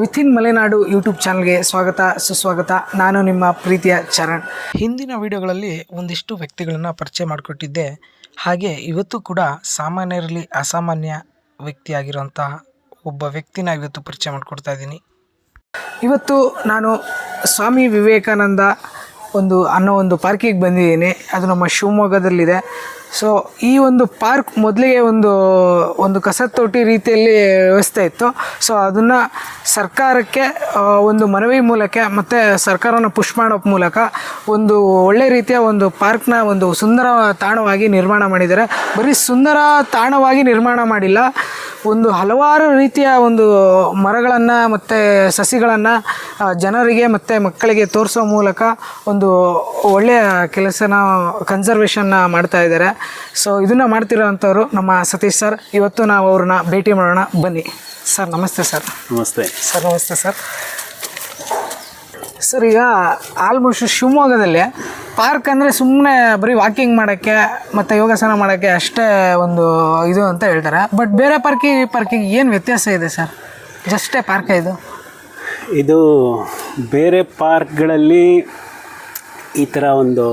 Within Malenadu YouTube ಚಾನಲ್ಗೆ ಸ್ವಾಗತ, ಸುಸ್ವಾಗತ. ನಾನು ನಿಮ್ಮ ಪ್ರೀತಿಯ ಚರಣ್. ಹಿಂದಿನ ವಿಡಿಯೋಗಳಲ್ಲಿ ಒಂದಿಷ್ಟು ವ್ಯಕ್ತಿಗಳನ್ನು ಪರಿಚಯ ಮಾಡಿಕೊಟ್ಟಿದ್ದೆ. ಹಾಗೆ ಇವತ್ತು ಕೂಡ ಸಾಮಾನ್ಯರಲ್ಲಿ ಅಸಾಮಾನ್ಯ ವ್ಯಕ್ತಿಯಾಗಿರುವಂತಹ ಒಬ್ಬ ವ್ಯಕ್ತಿನ ಇವತ್ತು ಪರಿಚಯ ಮಾಡಿಕೊಡ್ತಾ ಇದ್ದೀನಿ. ಇವತ್ತು ನಾನು ಸ್ವಾಮಿ ವಿವೇಕಾನಂದ ಒಂದು ಅನ್ನೋ ಒಂದು ಪಾರ್ಕಿಗೆ ಬಂದಿದ್ದೀನಿ. ಅದು ನಮ್ಮ ಶಿವಮೊಗ್ಗದಲ್ಲಿದೆ. ಸೊ ಈ ಒಂದು ಪಾರ್ಕ್ ಮೊದಲಿಗೆ ಒಂದು ಒಂದು ಕಸತೊಟ್ಟಿ ರೀತಿಯಲ್ಲಿ ವ್ಯವಸ್ಥೆ ಇತ್ತು. ಸೊ ಅದನ್ನು ಸರ್ಕಾರಕ್ಕೆ ಒಂದು ಮನವಿ ಮೂಲಕ ಮತ್ತು ಸರ್ಕಾರನ ಪುಷ್ ಮಾಡೋ ಮೂಲಕ ಒಂದು ಒಳ್ಳೆ ರೀತಿಯ ಒಂದು ಪಾರ್ಕ್ನ ಒಂದು ಸುಂದರ ತಾಣವಾಗಿ ನಿರ್ಮಾಣ ಮಾಡಿದ್ದಾರೆ. ಬರೀ ಸುಂದರ ತಾಣವಾಗಿ ನಿರ್ಮಾಣ ಮಾಡಿಲ್ಲ, ಒಂದು ಹಲವಾರು ರೀತಿಯ ಒಂದು ಮರಗಳನ್ನು ಮತ್ತು ಸಸಿಗಳನ್ನು ಜನರಿಗೆ ಮತ್ತು ಮಕ್ಕಳಿಗೆ ತೋರಿಸೋ ಮೂಲಕ ಒಂದು ಒಳ್ಳೆಯ ಕೆಲಸನ ಕನ್ಸರ್ವೇಷನ್ನ ಮಾಡ್ತಾ ಇದ್ದಾರೆ. ಸೊ ಇದನ್ನು ಮಾಡ್ತಿರೋವಂಥವ್ರು ನಮ್ಮ ಸತೀಶ್ ಸರ್ ಇವತ್ತು ನಾವು ಅವ್ರನ್ನ ಭೇಟಿ ಮಾಡೋಣ. ಬನ್ನಿ. ಸರ್ ನಮಸ್ತೆ ಸರ್. ನಮಸ್ತೆ. ಸರ್ ನಮಸ್ತೆ ಸರ್. ಸರ್ ಈಗ ಆಲ್ಮೋಸ್ಟ್ ಶಿವಮೊಗ್ಗದಲ್ಲಿ ಪಾರ್ಕ್ ಅಂದರೆ ಸುಮ್ಮನೆ ಬರೀ ವಾಕಿಂಗ್ ಮಾಡೋಕ್ಕೆ ಮತ್ತು ಯೋಗಾಸನ ಮಾಡೋಕ್ಕೆ ಅಷ್ಟೇ ಒಂದು ಇದು ಅಂತ ಹೇಳ್ತಾರೆ. ಬಟ್ ಬೇರೆ ಪಾರ್ಕಿ ಪಾರ್ಕಿಗೆ ಏನು ವ್ಯತ್ಯಾಸ ಇದೆ ಸರ್? ಜಸ್ಟೇ ಪಾರ್ಕ್ ಇದು? ಇದು ಬೇರೆ ಪಾರ್ಕ್ಗಳಲ್ಲಿ ಈ ಥರ ಒಂದು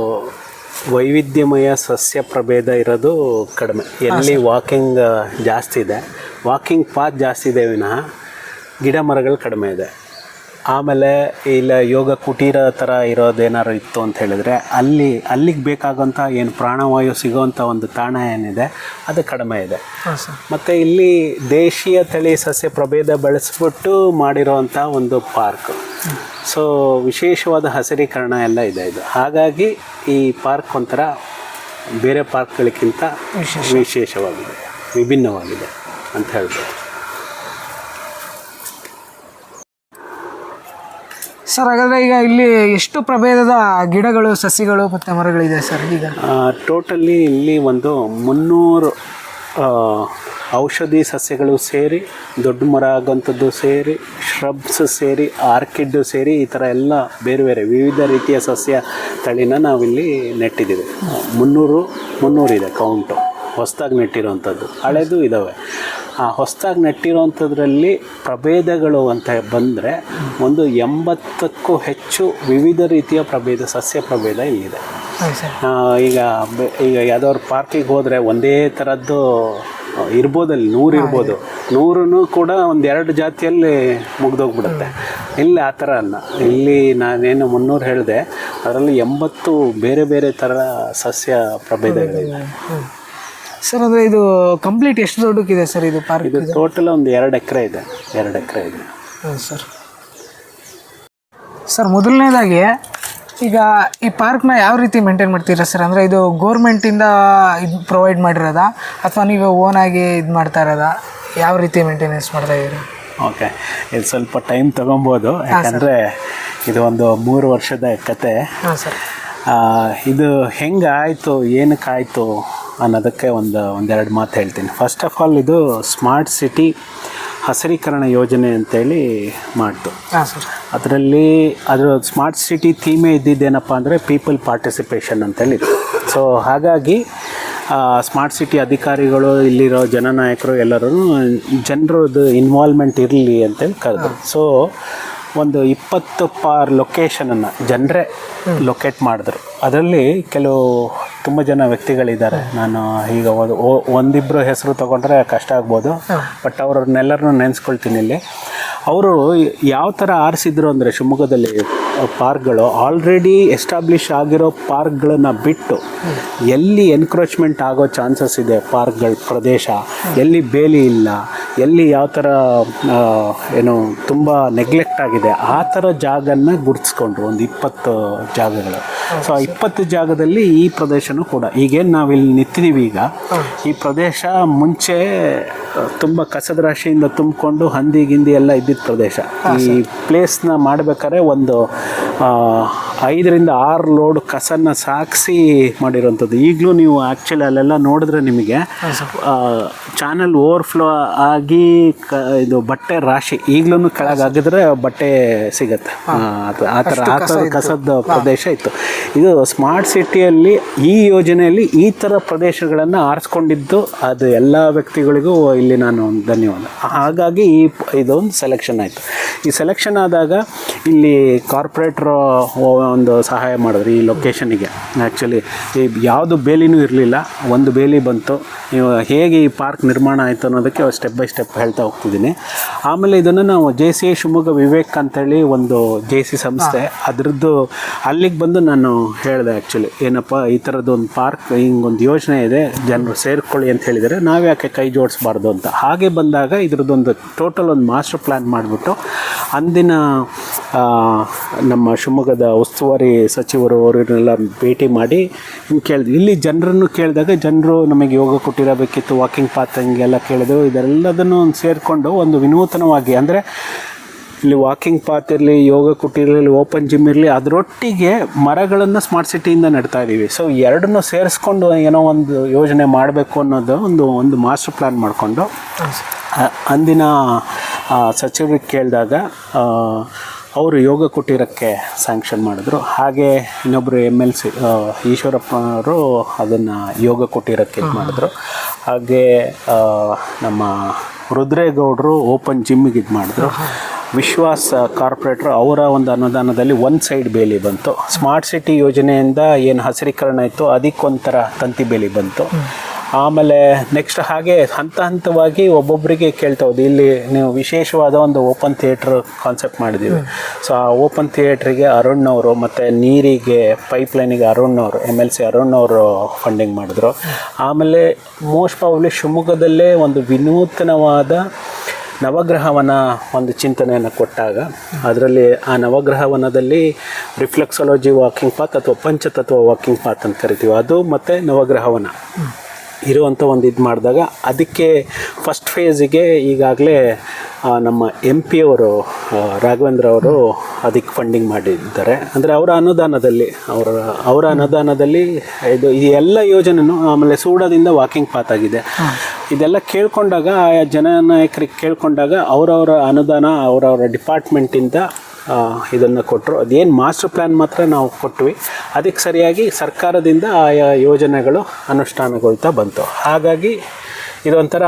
ವೈವಿಧ್ಯಮಯ ಸಸ್ಯ ಪ್ರಭೇದ ಇರೋದು ಕಡಿಮೆ. ಎಲ್ಲಿ ವಾಕಿಂಗ್ ಜಾಸ್ತಿ ಇದೆ. ವಾಕಿಂಗ್ ಪಾತ್ ಜಾಸ್ತಿ ಇದೆ ವಿನಃ ಗಿಡ ಮರಗಳು ಕಡಿಮೆ ಇದೆ. ಆಮೇಲೆ ಇಲ್ಲ ಯೋಗ ಕುಟೀರ ಥರ ಇರೋದೇನಾದ್ರು ಇತ್ತು ಅಂತ ಹೇಳಿದರೆ ಅಲ್ಲಿ ಅಲ್ಲಿಗೆ ಬೇಕಾಗೋಂಥ ಏನು ಪ್ರಾಣವಾಯು ಸಿಗೋವಂಥ ಒಂದು ತಾಣ ಏನಿದೆ ಅದು ಕಡಿಮೆ ಇದೆ. ಮತ್ತು ಇಲ್ಲಿ ದೇಶೀಯ ತಳಿ ಸಸ್ಯ ಪ್ರಭೇದ ಬಳಸಿಬಿಟ್ಟು ಮಾಡಿರೋವಂಥ ಒಂದು ಪಾರ್ಕ್. ಸೊ ವಿಶೇಷವಾದ ಹಸಿರೀಕರಣ ಎಲ್ಲ ಇದೆ ಇದು. ಹಾಗಾಗಿ ಈ ಪಾರ್ಕ್ ಒಂಥರ ಬೇರೆ ಪಾರ್ಕ್ಗಳಿಗಿಂತ ವಿಶೇಷವಾಗಿದೆ ವಿಭಿನ್ನವಾಗಿದೆ ಅಂತ ಹೇಳ್ಬೋದು. ಸರ್, ಹಾಗಾದರೆ ಈಗ ಇಲ್ಲಿ ಎಷ್ಟು ಪ್ರಭೇದದ ಗಿಡಗಳು, ಸಸಿಗಳು ಮತ್ತು ಮರಗಳಿದೆ ಸರ್ ಈಗ? ಟೋಟಲಿ ಇಲ್ಲಿ ಒಂದು ಮುನ್ನೂರು ಔಷಧಿ ಸಸ್ಯಗಳು ಸೇರಿ, ದೊಡ್ಡ ಮರ ಆಗುವಂಥದ್ದು ಸೇರಿ ಶ್ರಬ್ಸ್ ಸೇರಿ ಆರ್ಕಿಡ್ ಸೇರಿ ಈ ಥರ ಎಲ್ಲ ಬೇರೆ ಬೇರೆ ವಿವಿಧ ರೀತಿಯ ಸಸ್ಯ ತಳಿನ ನಾವಿಲ್ಲಿ ನೆಟ್ಟಿದ್ದೀವಿ. ಮುನ್ನೂರು ಮುನ್ನೂರಿದೆ ಕೌಂಟು ಹೊಸ್ದಾಗಿ ನೆಟ್ಟಿರುವಂಥದ್ದು ಹಳೆದು ಇದ್ದಾವೆ ಆ ಹೊಸ್ದಾಗಿ ನೆಟ್ಟಿರೋವಂಥದ್ರಲ್ಲಿ ಪ್ರಭೇದಗಳು ಅಂತ ಬಂದರೆ ಒಂದು ಎಂಬತ್ತಕ್ಕೂ ಹೆಚ್ಚು ವಿವಿಧ ರೀತಿಯ ಪ್ರಭೇದ ಸಸ್ಯ ಪ್ರಭೇದ ಇಲ್ಲಿದೆ. ಈಗ ಈಗ ಯಾವ್ದಾದ್ರು ಪಾರ್ಕಿಗೆ ಹೋದರೆ ಒಂದೇ ಥರದ್ದು ಇರ್ಬೋದಲ್ಲಿ ನೂರು ಇರ್ಬೋದು. ನೂರೂ ಕೂಡ ಒಂದೆರಡು ಎರಡು ಜಾತಿಯಲ್ಲಿ ಮುಗ್ದೋಗ್ಬಿಡುತ್ತೆ. ಇಲ್ಲಿ ಆ ಥರ ಅಲ್ಲ. ಇಲ್ಲಿ ನಾನೇನು ಮುನ್ನೂರು ಹೇಳಿದೆ ಅದರಲ್ಲಿ ಎಂಬತ್ತು ಬೇರೆ ಬೇರೆ ಥರ ಸಸ್ಯ ಪ್ರಭೇದಗಳಿವೆ. ಸರ್ ಅಂದರೆ ಇದು ಕಂಪ್ಲೀಟ್ ಎಷ್ಟು ದೊಡ್ಡಕ್ಕಿದೆ ಸರ್ ಇದು ಪಾರ್ಕ್ ಇದು ಟೋಟಲ್ ಒಂದು ಎರಡು ಎಕರೆ ಇದೆ. ಎರಡು ಎಕರೆ ಇದೆ. ಹಾಂ ಸರ್ ಸರ್ ಮೊದಲನೇದಾಗಿ ಈಗ ಈ ಪಾರ್ಕ್ನ ಯಾವ ರೀತಿ ಮೇಂಟೈನ್ ಮಾಡ್ತೀರಾ ಸರ್ ಅಂದರೆ ಇದು ಗೋರ್ಮೆಂಟಿಂದ ಇದು ಪ್ರೊವೈಡ್ ಮಾಡಿರೋದಾ? ಅಥವಾ ನೀವು ಓನಾಗಿ ಇದು ಮಾಡ್ತಾ ಇರೋದಾ? ಯಾವ ರೀತಿ ಮೇಂಟೆನೆನ್ಸ್ ಮಾಡ್ತಾ ಇದ್ದೀರಾ? ಓಕೆ ಇದು ಸ್ವಲ್ಪ ಟೈಮ್ ತೊಗೊಬೋದು ಯಾಕಂದರೆ ಇದು ಒಂದು ಮೂರು ವರ್ಷದ ಕತೆ ಹಾಂ ಸರ್ ಇದು ಹೆಂಗಾಯಿತು ಏನಕ್ಕಾಯಿತು ಅನ್ನೋದಕ್ಕೆ ಒಂದು ಒಂದೆರಡು ಮಾತು ಹೇಳ್ತೀನಿ. ಫಸ್ಟ್ ಆಫ್ ಆಲ್ ಇದು ಸ್ಮಾರ್ಟ್ ಸಿಟಿ ಹಸಿರೀಕರಣ ಯೋಜನೆ ಅಂತೇಳಿ ಮಾಡ್ತು ಅದರಲ್ಲಿ ಅದರ ಸ್ಮಾರ್ಟ್ ಸಿಟಿ ಥೀಮೇ ಇದ್ದಿದ್ದೇನಪ್ಪ ಅಂದರೆ ಪೀಪಲ್ ಪಾರ್ಟಿಸಿಪೇಷನ್ ಅಂತೇಳಿ ಸೊ ಹಾಗಾಗಿ ಸ್ಮಾರ್ಟ್ ಸಿಟಿ ಅಧಿಕಾರಿಗಳು ಇಲ್ಲಿರೋ ಜನನಾಯಕರು ಎಲ್ಲರೂ ಜನರದ್ದು ಇನ್ವಾಲ್ವ್ಮೆಂಟ್ ಇರಲಿ ಅಂತೇಳಿ ಕರೆದ್ರು. ಸೊ ಒಂದು ಇಪ್ಪತ್ತು ಪಾರ್ ಲೊಕೇಶನನ್ನು ಜನರೇ ಲೊಕೇಟ್ ಮಾಡಿದ್ರು. ಅದರಲ್ಲಿ ಕೆಲವು ತುಂಬ ಜನ ವ್ಯಕ್ತಿಗಳಿದ್ದಾರೆ. ನಾನು ಈಗ ಒಂದು- ಒಂದಿಬ್ಬರು ಹೆಸರು ತಗೊಂಡ್ರೆ ಕಷ್ಟ ಆಗ್ಬೋದು. ಬಟ್ ಅವ್ರನ್ನೆಲ್ಲರನ್ನೂ ನೆನೆಸ್ಕೊಳ್ತೀನಿ ಇಲ್ಲಿ. ಅವರು ಯಾವ ಥರ ಆರಿಸಿದ್ರು ಅಂದರೆ ಶಿವಮೊಗ್ಗದಲ್ಲಿ ಪಾರ್ಕ್ಗಳು ಆಲ್ರೆಡಿ ಎಸ್ಟಾಬ್ಲಿಷ್ ಆಗಿರೋ ಪಾರ್ಕ್ಗಳನ್ನು ಬಿಟ್ಟು ಎಲ್ಲಿ ಎನ್ಕ್ರೋಚ್ಮೆಂಟ್ ಆಗೋ ಚಾನ್ಸಸ್ ಇದೆ ಪಾರ್ಕ್ಗಳ ಪ್ರದೇಶ, ಎಲ್ಲಿ ಬೇಲಿ ಇಲ್ಲ, ಎಲ್ಲಿ ಯಾವ ಥರ ಏನು ತುಂಬ ನೆಗ್ಲೆಕ್ಟ್ ಆಗಿದೆ, ಆ ಥರ ಜಾಗನ ಗುರುತಿಸ್ಕೊಂಡ್ರು ಒಂದು ಇಪ್ಪತ್ತು ಜಾಗಗಳು. ಸೊ ಆ ಇಪ್ಪತ್ತು ಜಾಗದಲ್ಲಿ ಈ ಪ್ರದೇಶನೂ ಕೂಡ. ಈಗೇನು ನಾವಿಲ್ಲಿ ನಿಂತಿದ್ದೀವಿ ಈಗ. ಈ ಪ್ರದೇಶ ಮುಂಚೆ ತುಂಬ ಕಸದ ರಾಶಿಯಿಂದ ತುಂಬಿಕೊಂಡು ಹಂದಿ ಗಿಂದಿ ಎಲ್ಲ ಇದ್ದಿದ್ದ ಪ್ರದೇಶ. ಈ ಪ್ಲೇಸ್ನ ಮಾಡಬೇಕಾದ್ರೆ ಒಂದು ಐದರಿಂದ ಆರು ಲೋಡ್ ಕಸನ್ನ ಸಾಗಿಸಿ ಮಾಡಿರೋಂಥದ್ದು. ಈಗಲೂ ನೀವು ಆ್ಯಕ್ಚುಲಿ ಅಲ್ಲೆಲ್ಲ ನೋಡಿದ್ರೆ ನಿಮಗೆ ಚಾನಲ್ ಓವರ್ಫ್ಲೋ ಆಗಿ ಕ ಇದು ಬಟ್ಟೆ ರಾಶಿ. ಈಗಲೂ ಕೆಳಗಾಗಿದ್ರೆ ಬಟ್ಟೆ ಸಿಗುತ್ತೆ. ಆ ಥರ ಆ ಥರ ಕಸದ ಪ್ರದೇಶ ಇತ್ತು. ಇದು ಸ್ಮಾರ್ಟ್ ಸಿಟಿಯಲ್ಲಿ ಈ ಯೋಜನೆಯಲ್ಲಿ ಈ ಥರ ಪ್ರದೇಶಗಳನ್ನು ಆರಿಸ್ಕೊಂಡಿದ್ದು, ಅದು ಎಲ್ಲ ವ್ಯಕ್ತಿಗಳಿಗೂ ಇಲ್ಲಿ ನಾನು ಧನ್ಯವಾದ. ಹಾಗಾಗಿ ಈ ಇದೊಂದು ಸೆಲೆಕ್ಷನ್ ಆಯಿತು. ಈ ಸೆಲೆಕ್ಷನ್ ಆದಾಗ ಇಲ್ಲಿ ಕಾರ್ಪೊರೇಟ್ರು ಒಂದು ಸಹಾಯ ಮಾಡಿದ್ರು ಈ ಲೊಕೇಶನಿಗೆ ಆ್ಯಕ್ಚುಲಿ ಈ ಯಾವುದು ಬೇಲಿನೂ ಇರಲಿಲ್ಲ, ಒಂದು ಬೇಲಿ ಬಂತು. ನೀವು ಹೇಗೆ ಈ ಪಾರ್ಕ್ ನಿರ್ಮಾಣ ಆಯಿತು ಅನ್ನೋದಕ್ಕೆ ಸ್ಟೆಪ್ ಬೈ ಸ್ಟೆಪ್ ಹೇಳ್ತಾ ಹೋಗ್ತಿದ್ದೀನಿ. ಆಮೇಲೆ ಇದನ್ನು ನಾವು ಜೆ ಸಿ ಶಿವಮೊಗ್ಗ ವಿವೇಕ್ ಅಂತೇಳಿ ಒಂದು ಜೆ ಸಿ ಸಂಸ್ಥೆ, ಅದರದ್ದು ಅಲ್ಲಿಗೆ ಬಂದು ನಾನು ಹೇಳಿದೆ ಆ್ಯಕ್ಚುಲಿ ಏನಪ್ಪ, ಈ ಥರದ್ದೊಂದು ಪಾರ್ಕ್ ಹಿಂಗೊಂದು ಯೋಜನೆ ಇದೆ, ಜನರು ಸೇರ್ಕೊಳ್ಳಿ ಅಂತ ಹೇಳಿದರೆ. ನಾವು ಯಾಕೆ ಕೈ ಜೋಡಿಸ್ಬಾರ್ದು ಅಂತ? ಹಾಗೆ ಬಂದಾಗ ಇದ್ರದ್ದೊಂದು ಟೋಟಲ್ ಒಂದು ಮಾಸ್ಟರ್ ಪ್ಲ್ಯಾನ್ ಮಾಡಿಬಿಟ್ಟು, ಅಂದಿನ ನಮ್ಮ ಶಿವಮೊಗ್ಗದ ಉಸ್ತುವಾರಿ ಸಚಿವರು ಅವರನ್ನೆಲ್ಲ ಭೇಟಿ ಮಾಡಿ ಕೇಳಿದ್ವಿ ಇಲ್ಲಿ ಜನರನ್ನು ಕೇಳಿದಾಗ ಜನರು ನಮಗೆ ಯೋಗ ಕೊಟ್ಟಿರಬೇಕಿತ್ತು ವಾಕಿಂಗ್ ಪಾತ್ ಹಿಂಗೆಲ್ಲ ಕೇಳಿದ್ರು. ಇದೆಲ್ಲದನ್ನು ಸೇರಿಕೊಂಡು ಒಂದು ವಿನೂತನವಾಗಿ, ಅಂದರೆ ಇಲ್ಲಿ ವಾಕಿಂಗ್ ಪಾತ್ ಇರಲಿ, ಯೋಗ ಕುಟೀರಲಿ ಓಪನ್ ಜಿಮ್ ಇರಲಿ, ಅದರೊಟ್ಟಿಗೆ ಮರಗಳನ್ನು ಸ್ಮಾರ್ಟ್ ಸಿಟಿಯಿಂದ ನೆಡ್ತಾ ಇದ್ದೀವಿ ಸೊ ಎರಡನ್ನೂ ಸೇರಿಸ್ಕೊಂಡು ಏನೋ ಒಂದು ಯೋಜನೆ ಮಾಡಬೇಕು ಅನ್ನೋದು ಒಂದು ಒಂದು ಮಾಸ್ಟರ್ ಪ್ಲ್ಯಾನ್ ಮಾಡಿಕೊಂಡು ಅಂದಿನ ಸಚಿವರಿಗೆ ಕೇಳಿದಾಗ ಅವರು ಯೋಗ ಕುಟೀರಕ್ಕೆ ಸ್ಯಾಂಕ್ಷನ್ ಮಾಡಿದ್ರು. ಹಾಗೆ ಇನ್ನೊಬ್ಬರು ಎಂ ಎಲ್ ಸಿ ಈಶ್ವರಪ್ಪ ಅವರು ಅದನ್ನು ಯೋಗ ಕುಟೀರಕ್ಕೆ ಇದು ಮಾಡಿದ್ರು. ಹಾಗೆ ನಮ್ಮ ರುದ್ರೇಗೌಡರು ಓಪನ್ ಜಿಮ್ಮಿಗೆ ಇದು ಮಾಡಿದ್ರು. ವಿಶ್ವಾಸ್ ಕಾರ್ಪೊರೇಟ್ರು ಅವರ ಒಂದು ಅನುದಾನದಲ್ಲಿ ಒಂದು ಸೈಡ್ ಬೇಲಿ ಬಂತು. ಸ್ಮಾರ್ಟ್ ಸಿಟಿ ಯೋಜನೆಯಿಂದ ಏನು ಹಸಿರೀಕರಣ ಇತ್ತು, ಅದಕ್ಕೊಂಥರ ತಂತಿ ಬೇಲಿ ಬಂತು. ಆಮೇಲೆ ನೆಕ್ಸ್ಟ್ ಹಾಗೆ ಹಂತ ಹಂತವಾಗಿ ಒಬ್ಬೊಬ್ಬರಿಗೆ ಕೇಳ್ತಾ ಹೋದ್ವಿ ಇಲ್ಲಿ ನೀವು ವಿಶೇಷವಾದ ಒಂದು ಓಪನ್ ಥಿಯೇಟ್ರ್ ಕಾನ್ಸೆಪ್ಟ್ ಮಾಡಿದ್ದೀವಿ. ಸೊ ಆ ಓಪನ್ ಥಿಯೇಟ್ರಿಗೆ ಅರುಣ್ ಅವರು ಮತ್ತು ನೀರಿಗೆ ಪೈಪ್ಲೈನಿಗೆ ಅರುಣ್ ಅವರು ಎಂ ಎಲ್ ಸಿ ಅರುಣ್ ಅವರು ಫಂಡಿಂಗ್ ಮಾಡಿದ್ರು. ಆಮೇಲೆ ಮೋಸ್ಟ್ ಪ್ರಾಬ್ಲಿ ಶಿವಮೊಗ್ಗದಲ್ಲೇ ಒಂದು ವಿನೂತನವಾದ ನವಗ್ರಹವನ ಒಂದು ಚಿಂತನೆಯನ್ನು ಕೊಟ್ಟಾಗ, ಅದರಲ್ಲಿ ಆ ನವಗ್ರಹವನದಲ್ಲಿ ರಿಫ್ಲೆಕ್ಸಾಲಜಿ ವಾಕಿಂಗ್ ಪಾತ್ ಅಥವಾ ಪಂಚತತ್ವ ವಾಕಿಂಗ್ ಪಾತ್ ಅಂತ ಕರಿತೀವಿ. ಅದು ಮತ್ತು ನವಗ್ರಹವನ. ಇರುವಂಥ ಒಂದು ಇದು ಮಾಡಿದಾಗ ಅದಕ್ಕೆ ಫಸ್ಟ್ ಫೇಸಿಗೆ ಈಗಾಗಲೇ ನಮ್ಮ ಎಂ ಪಿ ಅವರು ರಾಘವೇಂದ್ರ ಅವರು ಅದಕ್ಕೆ ಫಂಡಿಂಗ್ ಮಾಡಿದ್ದಾರೆ. ಅಂದರೆ ಅವರ ಅನುದಾನದಲ್ಲಿ, ಅವರ ಅವರ ಅನುದಾನದಲ್ಲಿ ಇದು ಈ ಎಲ್ಲ ಯೋಜನೆಯೂ ಆಮೇಲೆ ಸೂಡದಿಂದ ವಾಕಿಂಗ್ ಪಾತ್ ಆಗಿದೆ. ಇದೆಲ್ಲ ಕೇಳಿಕೊಂಡಾಗ ಆಯಾ ಜನನಾಯಕರಿಗೆ ಕೇಳಿಕೊಂಡಾಗ ಅವರವರ ಅನುದಾನ, ಅವರವರ ಡಿಪಾರ್ಟ್ಮೆಂಟಿಂದ ಇದನ್ನು ಕೊಟ್ಟರು ಅದೇನು ಮಾಸ್ಟರ್ ಪ್ಲ್ಯಾನ್ ಮಾತ್ರ ನಾವು ಕೊಟ್ವಿ. ಅದಕ್ಕೆ ಸರಿಯಾಗಿ ಸರ್ಕಾರದಿಂದ ಆಯಾ ಯೋಜನೆಗಳು ಅನುಷ್ಠಾನಗೊಳ್ತಾ ಬಂತು. ಹಾಗಾಗಿ ಇದೊಂಥರ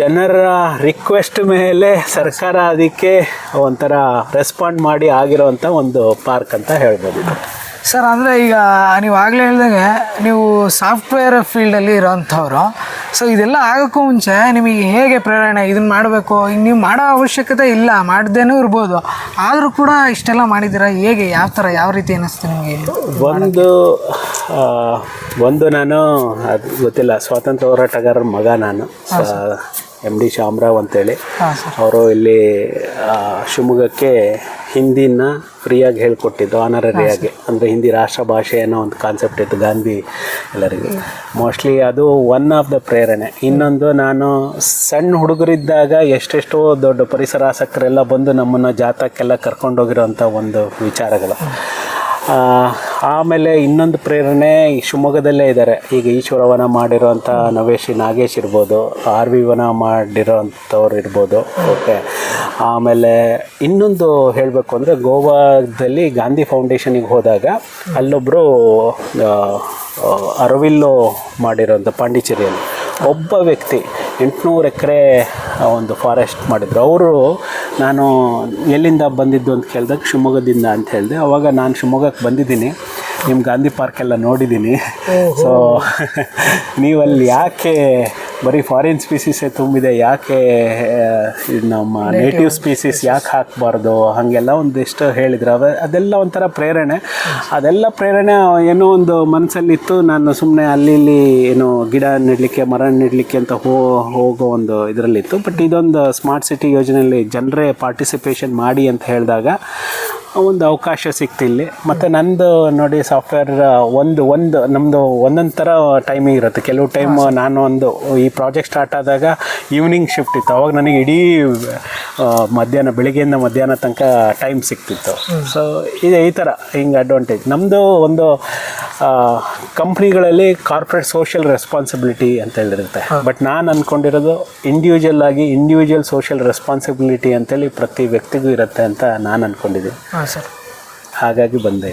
ಜನರ ರಿಕ್ವೆಸ್ಟ್ ಮೇಲೆ ಸರ್ಕಾರ ಅದಕ್ಕೆ ಒಂಥರ ರೆಸ್ಪಾಂಡ್ ಮಾಡಿ ಆಗಿರೋವಂಥ ಒಂದು ಪಾರ್ಕ್ ಅಂತ ಹೇಳ್ಬೋದು. ಸರ್, ಅಂದರೆ ಈಗ ನೀವು ಆಗಲೇ ಹೇಳ್ದಂಗೆ ನೀವು ಸಾಫ್ಟ್ವೇರ್ ಫೀಲ್ಡಲ್ಲಿ ಇರೋಂಥವ್ರು ಸೊ ಇದೆಲ್ಲ ಆಗೋಕ್ಕೂ ಮುಂಚೆ ನಿಮಗೆ ಹೇಗೆ ಪ್ರೇರಣೆ ಇದನ್ನು ಮಾಡಬೇಕು? ನೀವು ಮಾಡೋ ಅವಶ್ಯಕತೆ ಇಲ್ಲ ಮಾಡ್ದೇನೂ ಇರ್ಬೋದು. ಆದರೂ ಕೂಡ ಇಷ್ಟೆಲ್ಲ ಮಾಡಿದ್ದೀರಾ? ಹೇಗೆ? ಯಾವ ಥರ ಯಾವ ರೀತಿ ಅನ್ನಿಸ್ತು ನಿಮಗೆ ಒಂದು ಒಂದು ನಾನು ಅದು ಗೊತ್ತಿಲ್ಲ ಸ್ವಾತಂತ್ರ್ಯ ಹೋರಾಟಗಾರರ ಮಗ ನಾನು ಎಂ ಡಿ ಶಾಮರಾವ್ ಅಂತೇಳಿ. ಅವರು ಇಲ್ಲಿ ಶಿವಮೊಗ್ಗಕ್ಕೆ ಹಿಂದಿನ ಫ್ರೀಯಾಗಿ ಹೇಳ್ಕೊಟ್ಟಿದ್ದು ಆನರರಿಯಾಗಿ ಅಂದರೆ ಹಿಂದಿ ರಾಷ್ಟ್ರ ಭಾಷೆ ಅನ್ನೋ ಒಂದು ಕಾನ್ಸೆಪ್ಟ್ ಇತ್ತು ಗಾಂಧಿ ಎಲ್ಲರಿಗೆ. ಮೋಸ್ಟ್ಲಿ ಅದು ಒನ್ ಆಫ್ ದ ಪ್ರೇರಣೆ. ಇನ್ನೊಂದು ನಾನು ಸಣ್ಣ ಹುಡುಗರಿದ್ದಾಗ ಎಷ್ಟೆಷ್ಟೋ ದೊಡ್ಡ ಪರಿಸರ ಆಸಕ್ತರೆಲ್ಲ ಬಂದು ನಮ್ಮನ್ನು ಜಾತಕ್ಕೆಲ್ಲ ಕರ್ಕೊಂಡೋಗಿರೋಂಥ ಒಂದು ವಿಚಾರಗಳು. ಆಮೇಲೆ ಇನ್ನೊಂದು ಪ್ರೇರಣೆ ಶಿವಮೊಗ್ಗದಲ್ಲೇ ಇದ್ದಾರೆ. ಈಗ ಈಶ್ವರವನ ಮಾಡಿರೋಂಥ ನವೇಶಿ ನಾಗೇಶ್ ಇರ್ಬೋದು ಆರ್ ವಿ ವನ ಮಾಡಿರೋಂಥವ್ರು ಇರ್ಬೋದು ಓಕೆ ಆಮೇಲೆ ಇನ್ನೊಂದು ಹೇಳಬೇಕು ಅಂದರೆ ಗೋವಾದಲ್ಲಿ ಗಾಂಧಿ ಫೌಂಡೇಶನಿಗೆ ಹೋದಾಗ ಅಲ್ಲೊಬ್ಬರು ಅರವಿಲ್ಲೋ ಮಾಡಿರೋಂಥ ಪಾಂಡಿಚೇರಿಯಲ್ಲಿ ಒಬ್ಬ ವ್ಯಕ್ತಿ, ಎಂಟುನೂರು ಎಕರೆ ಒಂದು ಫಾರೆಸ್ಟ್ ಮಾಡಿದ್ರು. ಅವರು ನಾನು ಎಲ್ಲಿಂದ ಬಂದಿದ್ದು ಅಂತ ಕೇಳಿದಾಗ ಶಿವಮೊಗ್ಗದಿಂದ ಅಂತ ಹೇಳಿದೆ. ಅವಾಗ ನಾನು ಶಿವಮೊಗ್ಗಕ್ಕೆ ಬಂದಿದ್ದೀನಿ. ನಿಮ್ಮ ಗಾಂಧಿ ಪಾರ್ಕೆಲ್ಲ ನೋಡಿದ್ದೀನಿ. ಸೊ ನೀವಲ್ಲಿ ಯಾಕೆ ಬರೀ ಫಾರಿನ್ ಸ್ಪೀಸೀಸೇ ತುಂಬಿದೆ ಯಾಕೆ ನಮ್ಮ ನೇಟಿವ್ ಸ್ಪೀಸೀಸ್ ಯಾಕೆ ಹಾಕಬಾರ್ದು? ಹಾಗೆಲ್ಲ ಒಂದಿಷ್ಟು ಹೇಳಿದ್ರು. ಅವ ಅದೆಲ್ಲ ಒಂಥರ ಪ್ರೇರಣೆ. ಅದೆಲ್ಲ ಪ್ರೇರಣೆ ಏನೋ ಒಂದು ಮನಸ್ಸಲ್ಲಿತ್ತು ನಾನು ಸುಮ್ಮನೆ ಅಲ್ಲಿ ಇಲ್ಲಿ ಏನು ಗಿಡ ನೆಡಲಿಕ್ಕೆ ಮರ ನೆಡಲಿಕ್ಕೆ ಅಂತ ಹೋ ಹೋಗೋ ಒಂದು ಇದರಲ್ಲಿತ್ತು. ಬಟ್ ಇದೊಂದು ಸ್ಮಾರ್ಟ್ ಸಿಟಿ ಯೋಜನೆಯಲ್ಲಿ ಜನರೇ ಪಾರ್ಟಿಸಿಪೇಷನ್ ಮಾಡಿ ಅಂತ ಹೇಳಿದಾಗ ಒಂದು ಅವಕಾಶ ಸಿಕ್ತು ಇಲ್ಲಿ. ಮತ್ತು ನಂದು ನೋಡಿ ಸಾಫ್ಟ್ವೇರ್ ಒಂದು ಒಂದು ನಮ್ಮದು ಒಂದೊಂದು ಥರ ಟೈಮಿಂಗ್ ಇರುತ್ತೆ. ಕೆಲವು ಟೈಮ್ ನಾನು ಒಂದು ಈ ಪ್ರಾಜೆಕ್ಟ್ ಸ್ಟಾರ್ಟ್ ಆದಾಗ ಈವ್ನಿಂಗ್ ಶಿಫ್ಟ್ ಇತ್ತು. ಅವಾಗ ನನಗೆ ಇಡೀ ಮಧ್ಯಾಹ್ನ ಬೆಳಿಗ್ಗೆಯಿಂದ ಮಧ್ಯಾಹ್ನ ತನಕ ಟೈಮ್ ಸಿಕ್ತಿತ್ತು. ಸೊ ಇದೆ ಈ ಥರ ಹಿಂಗೆ ಅಡ್ವಾಂಟೇಜ್ ನಮ್ಮದು ಒಂದು ಕಂಪ್ನಿಗಳಲ್ಲಿ ಕಾರ್ಪೊರೇಟ್ ಸೋಷಿಯಲ್ ರೆಸ್ಪಾನ್ಸಿಬಿಲಿಟಿ ಅಂತ ಹೇಳಿರುತ್ತೆ. ಬಟ್ ನಾನು ಅಂದ್ಕೊಂಡಿರೋದು ಇಂಡಿವಿಜುವಲ್ ಆಗಿ ಇಂಡಿವಿಜುವಲ್ ಸೋಷಿಯಲ್ ರೆಸ್ಪಾನ್ಸಿಬಿಲಿಟಿ ಅಂತೇಳಿ ಪ್ರತಿ ವ್ಯಕ್ತಿಗೂ ಇರುತ್ತೆ ಅಂತ ನಾನು ಅಂದ್ಕೊಂಡಿದ್ದೀನಿ ಹಾಗಾಗಿ ಬಂದೆ